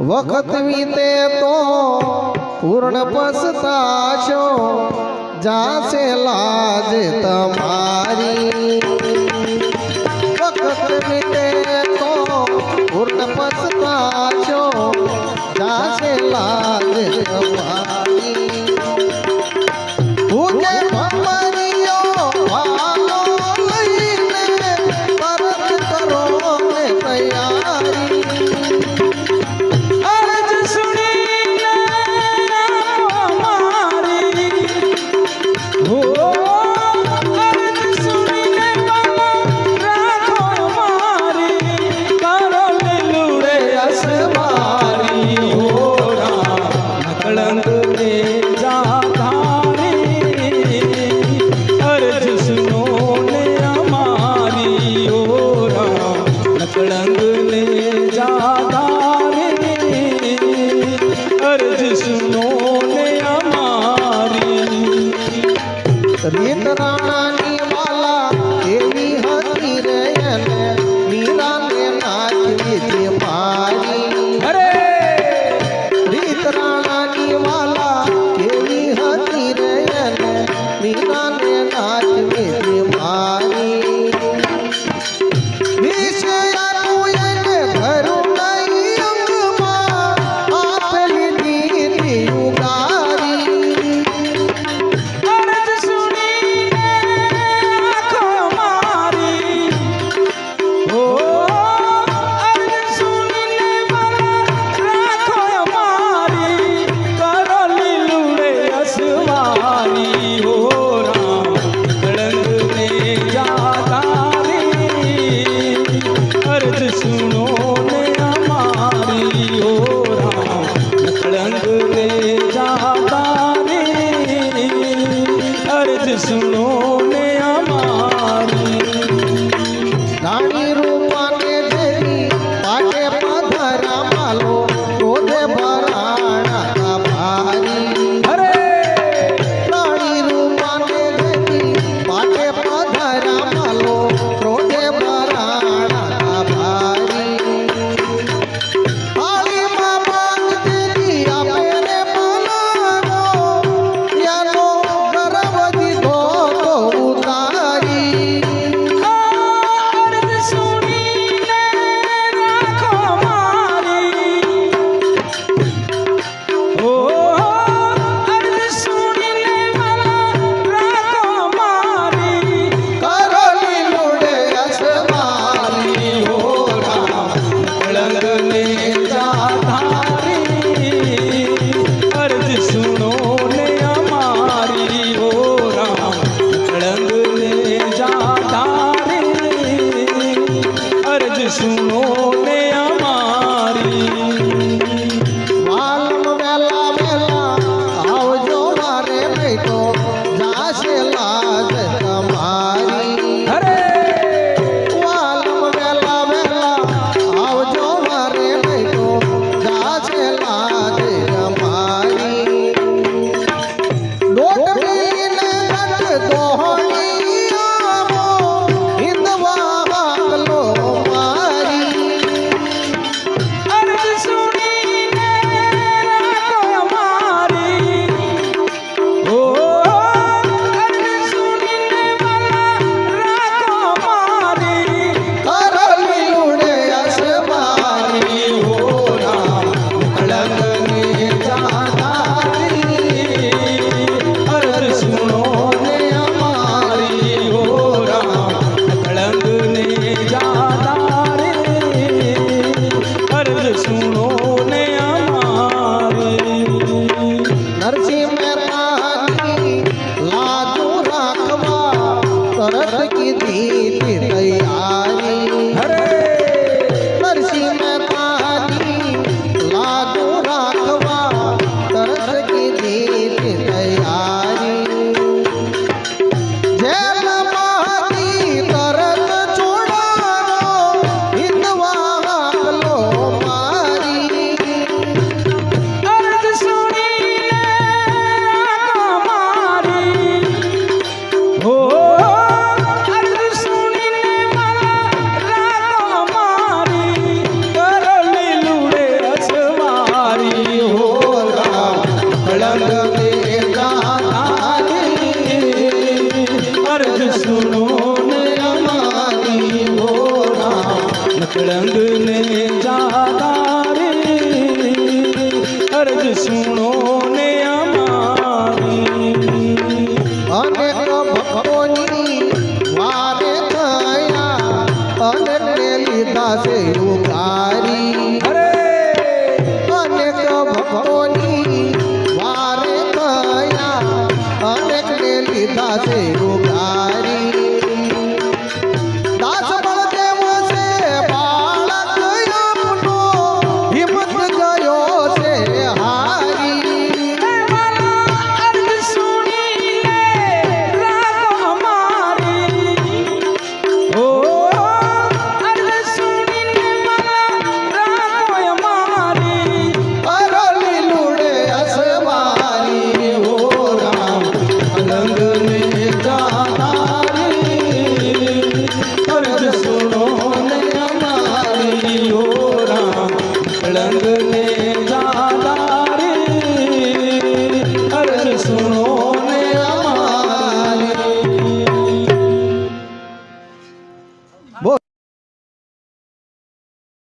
वक्त मीते तो पूर्ण पसताशो जा से लाज तमारी वक्त मीते तो पूर्ण पसताशो प्यारी ಸಲೀತನಾ Oh. સુનો ને અમારી વાલમ વેલા વેલા આવજો મારે બેટો જાશે લાજ দিতে তৈয়ার નકળંગ ને જાતા રે. અરજ સુનો ને અમારી અનેક ભક્તોની વારે થયા. છે ઉગારી